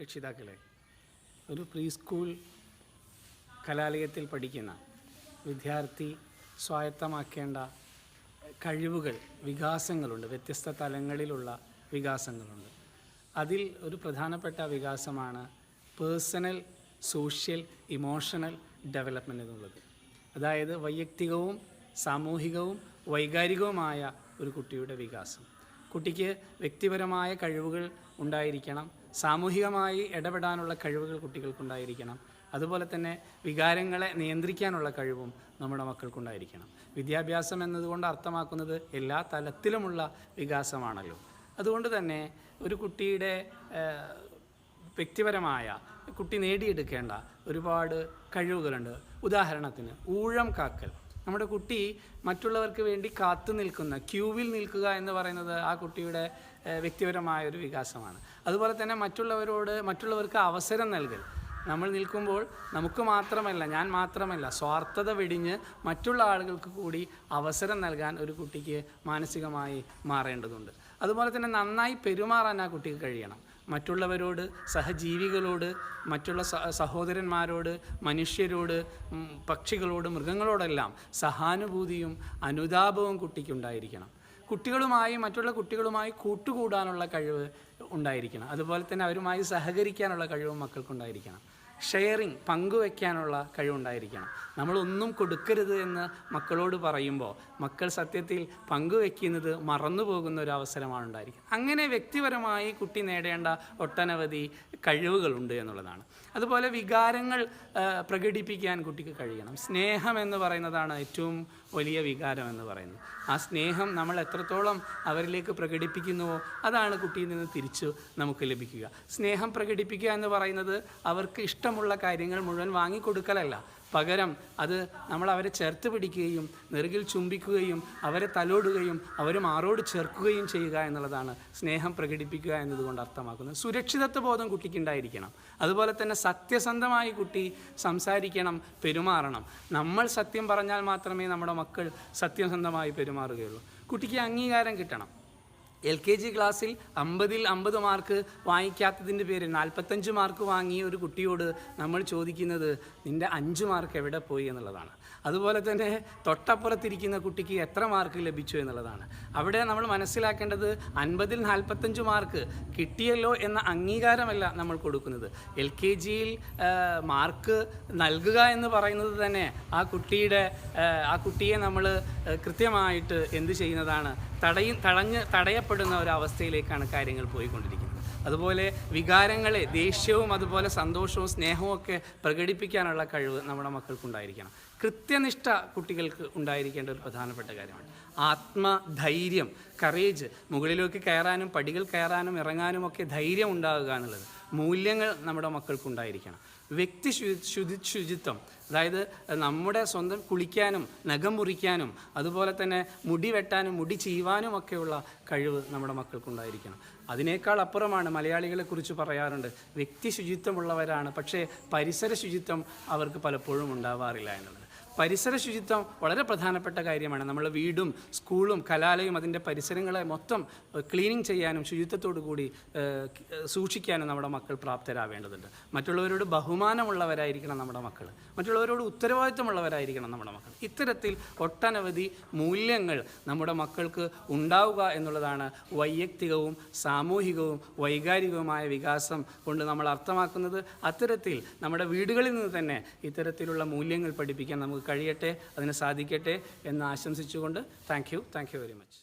രക്ഷിതാക്കളെ ഒരു pre school കലാലയത്തിൽ പഠിക്കുന്ന വിദ്യാർത്ഥി സ്വായത്തമാക്കേണ്ട കഴിവുകൾ വികാസങ്ങളുണ്ട്. വ്യത്യസ്ത തലങ്ങളിലുള്ള വികാസങ്ങളുണ്ട്. അതിൽ ഒരു പ്രധാനപ്പെട്ട വികാസമാണ് പേഴ്സണൽ സോഷ്യൽ ഇമോഷണൽ ഡെവലപ്മെന്റ് എന്നുള്ളത്. അതായത് വൈയക്തികവും സാമൂഹികവും വൈകാരികവുമായ ഒരു കുട്ടിയുടെ വികാസം. കുട്ടിക്ക് വ്യക്തിപരമായ കഴിവുകൾ ഉണ്ടായിരിക്കണം. സാമൂഹികമായി ഇടപെടാനുള്ള കഴിവുകൾ കുട്ടികൾക്കുണ്ടായിരിക്കണം. അതുപോലെ തന്നെ വികാരങ്ങളെ നിയന്ത്രിക്കാനുള്ള കഴിവും നമ്മുടെ മക്കൾക്കുണ്ടായിരിക്കണം. വിദ്യാഭ്യാസം എന്നതുകൊണ്ട് അർത്ഥമാക്കുന്നത് എല്ലാ തലത്തിലുമുള്ള വികാസമാണല്ലോ. അതുകൊണ്ട് തന്നെ ഒരു കുട്ടിയുടെ വ്യക്തിപരമായ കുട്ടി നേടിയെടുക്കേണ്ട ഒരുപാട് കഴിവുകളുണ്ട്. ഉദാഹരണത്തിന് ഊഴം കാക്കൽ. നമ്മുടെ കുട്ടി മറ്റുള്ളവർക്ക് വേണ്ടി കാത്തു നിൽക്കുന്ന ക്യൂവിൽ നിൽക്കുക എന്ന് പറയുന്നത് ആ കുട്ടിയുടെ വ്യക്തിപരമായ ഒരു വികാസമാണ്. അതുപോലെ തന്നെ മറ്റുള്ളവരോട് മറ്റുള്ളവർക്ക് അവസരം നൽകൽ. നമ്മൾ നിൽക്കുമ്പോൾ നമുക്ക് മാത്രമല്ല ഞാൻ മാത്രമല്ല സ്വാർത്ഥത വെടിഞ്ഞ് മറ്റുള്ള ആളുകൾക്ക് കൂടി അവസരം നൽകാൻ ഒരു കുട്ടിക്ക് മാനസികമായി മാറേണ്ടതുണ്ട്. അതുപോലെ തന്നെ നന്നായി പെരുമാറാൻ ആ കുട്ടിക്ക് കഴിയണം. മറ്റുള്ളവരോട് സഹജീവികളോട് മറ്റുള്ള സഹോദരന്മാരോട് മനുഷ്യരോട് പക്ഷികളോട് മൃഗങ്ങളോടെല്ലാം സഹാനുഭൂതിയും അനുതാപവും കുട്ടിക്കുണ്ടായിരിക്കണം. കുട്ടികളുമായി മറ്റുള്ള കുട്ടികളുമായി കൂട്ടുകൂടാനുള്ള കഴിവ് ഉണ്ടായിരിക്കണം. അതുപോലെ തന്നെ അവരുമായി സഹകരിക്കാനുള്ള കഴിവും മക്കൾക്കുണ്ടായിരിക്കണം. ഷെയറിങ് പങ്കുവെക്കാനുള്ള കഴിവുണ്ടായിരിക്കണം. നമ്മളൊന്നും കൊടുക്കരുത് എന്ന് മക്കളോട് പറയുമ്പോൾ മക്കൾ സത്യത്തിൽ പങ്കുവെക്കുന്നത് മറന്നു പോകുന്ന ഒരു അവസരമാണ് ഉണ്ടായിരിക്കുന്നത്. അങ്ങനെ വ്യക്തിപരമായി കുട്ടി നേടേണ്ട ഒട്ടനവധി കഴിവുകളുണ്ട് എന്നുള്ളതാണ്. അതുപോലെ വികാരങ്ങൾ പ്രകടിപ്പിക്കാൻ കുട്ടിക്ക് കഴിയണം. സ്നേഹം എന്ന് പറയുന്നതാണ് ഏറ്റവും വലിയ വികാരം എന്ന് പറയുന്നത് ആ സ്നേഹം നമ്മൾ എത്രത്തോളം അവരിലേക്ക് പ്രകടിപ്പിക്കുന്നുവോ അതാണ് കുട്ടിയിൽ നിന്ന് തിരിച്ചു നമുക്ക് ലഭിക്കുക. സ്നേഹം പ്രകടിപ്പിക്കുക എന്ന് പറയുന്നത് അവർക്ക് ഇഷ്ടമുള്ള കാര്യങ്ങൾ മുഴുവൻ വാങ്ങിക്കൊടുക്കലല്ല. പകരം അത് നമ്മൾ അവരെ ചേർത്ത് പിടിക്കുകയും നെറുകിൽ ചുംബിക്കുകയും അവരെ തലോടുകയും അവർ മാറോട് ചേർക്കുകയും ചെയ്യുക എന്നുള്ളതാണ് സ്നേഹം പ്രകടിപ്പിക്കുക എന്നതുകൊണ്ട് അർത്ഥമാക്കുന്നത്. സുരക്ഷിതത്വ ബോധം കുട്ടിക്കുണ്ടായിരിക്കണം അതുപോലെ തന്നെ സത്യസന്ധമായി കുട്ടി സംസാരിക്കണം പെരുമാറണം. നമ്മൾ സത്യം പറഞ്ഞാൽ മാത്രമേ നമ്മുടെ മക്കൾ സത്യസന്ധമായി പെരുമാറുകയുള്ളൂ. കുട്ടിക്ക് അംഗീകാരം കിട്ടണം. എൽ കെ ജി ക്ലാസ്സിൽ അമ്പതിൽ അമ്പത് മാർക്ക് വാങ്ങിക്കാത്തതിന്റെ പേരിൽ നാൽപ്പത്തഞ്ച് മാർക്ക് വാങ്ങിയ ഒരു കുട്ടിയോട് നമ്മൾ ചോദിക്കുന്നത് നിന്റെ അഞ്ച് മാർക്ക് എവിടെ പോയി എന്നുള്ളതാണ്. അതുപോലെ തന്നെ തൊട്ടപ്പുറത്തിരിക്കുന്ന കുട്ടിക്ക് എത്ര മാർക്ക് ലഭിച്ചു എന്നുള്ളതാണ്. അവിടെ നമ്മൾ മനസ്സിലാക്കേണ്ടത് അൻപതിൽ നാൽപ്പത്തഞ്ച് മാർക്ക് കിട്ടിയല്ലോ എന്ന അംഗീകാരമല്ല നമ്മൾ കൊടുക്കുന്നത്. എൽ കെ ജിയിൽ മാർക്ക് നൽകുക എന്ന് പറയുന്നത് തന്നെ ആ കുട്ടിയുടെ ആ, കുട്ടിയെ നമ്മൾ കൃത്യമായിട്ട് എന്ത് ചെയ്യുന്നതാണ്? തടയും തടഞ്ഞ് തടയപ്പെടുന്ന ഒരു ഒരവസ്ഥയിലേക്കാണ് കാര്യങ്ങൾ പോയിക്കൊണ്ടിരിക്കുന്നത്. അതുപോലെ വികാരങ്ങളെ ദേഷ്യവും അതുപോലെ സന്തോഷവും സ്നേഹവും ഒക്കെ പ്രകടിപ്പിക്കാനുള്ള കഴിവ് നമ്മുടെ മക്കൾക്കുണ്ടായിരിക്കണം. കൃത്യനിഷ്ഠ കുട്ടികൾക്ക് ഉണ്ടായിരിക്കേണ്ട ഒരു പ്രധാനപ്പെട്ട കാര്യമാണ്. ആത്മധൈര്യം കറേജ് മുകളിലേക്ക് കയറാനും പടികൾ കയറാനും ഇറങ്ങാനും ഒക്കെ ധൈര്യം ഉണ്ടാകുക എന്നുള്ളത് മൂല്യങ്ങൾ നമ്മുടെ മക്കൾക്കുണ്ടായിരിക്കണം. വ്യക്തി ശുചി ശുചിത്വം. അതായത് നമ്മുടെ സ്വന്തം കുളിക്കാനും നഖം മുറിക്കാനും അതുപോലെ തന്നെ മുടി വെട്ടാനും മുടി ചീവാനും ഒക്കെയുള്ള കഴിവ് നമ്മുടെ മക്കൾക്കുണ്ടായിരിക്കണം. അതിനേക്കാൾ അപ്പുറമാണ് മലയാളികളെ കുറിച്ച് പറയാറുണ്ട് വ്യക്തി ശുചിത്വമുള്ളവരാണ് പക്ഷേ പരിസര ശുചിത്വം അവർക്ക് പലപ്പോഴും ഉണ്ടാവാറില്ല എന്നുള്ളത്. പരിസര ശുചിത്വം വളരെ പ്രധാനപ്പെട്ട കാര്യമാണ്. നമ്മൾ വീടും സ്കൂളും കലാലയം അതിന്റെ പരിസരങ്ങളെ മൊത്തം ക്ലീനിങ് ചെയ്യാനും ശുചിത്വത്തോടു കൂടി സൂക്ഷിക്കാനും നമ്മുടെ മക്കൾ പ്രാപ്തരാവേണ്ടതുണ്ട്. മറ്റുള്ളവരോട് ബഹുമാനമുള്ളവരായിരിക്കണം നമ്മുടെ മക്കൾ. മറ്റുള്ളവരോട് ഉത്തരവാദിത്വമുള്ളവരായിരിക്കണം നമ്മുടെ മക്കൾ. ഇത്തരത്തിൽ ഒട്ടനവധി മൂല്യങ്ങൾ നമ്മുടെ മക്കൾക്ക് ഉണ്ടാവുക എന്നുള്ളതാണ് വൈയക്തികവും സാമൂഹികവും വൈകാരികവുമായ വികാസം കൊണ്ട് നമ്മൾ അർത്ഥമാക്കുന്നത്. അത്തരത്തിൽ നമ്മുടെ വീടുകളിൽ നിന്ന് തന്നെ ഇത്തരത്തിലുള്ള മൂല്യങ്ങൾ പഠിപ്പിക്കാൻ കഴിയട്ടെ അതിന് സാധിക്കട്ടെ എന്ന് ആശംസിച്ചുകൊണ്ട് thank you thank you very much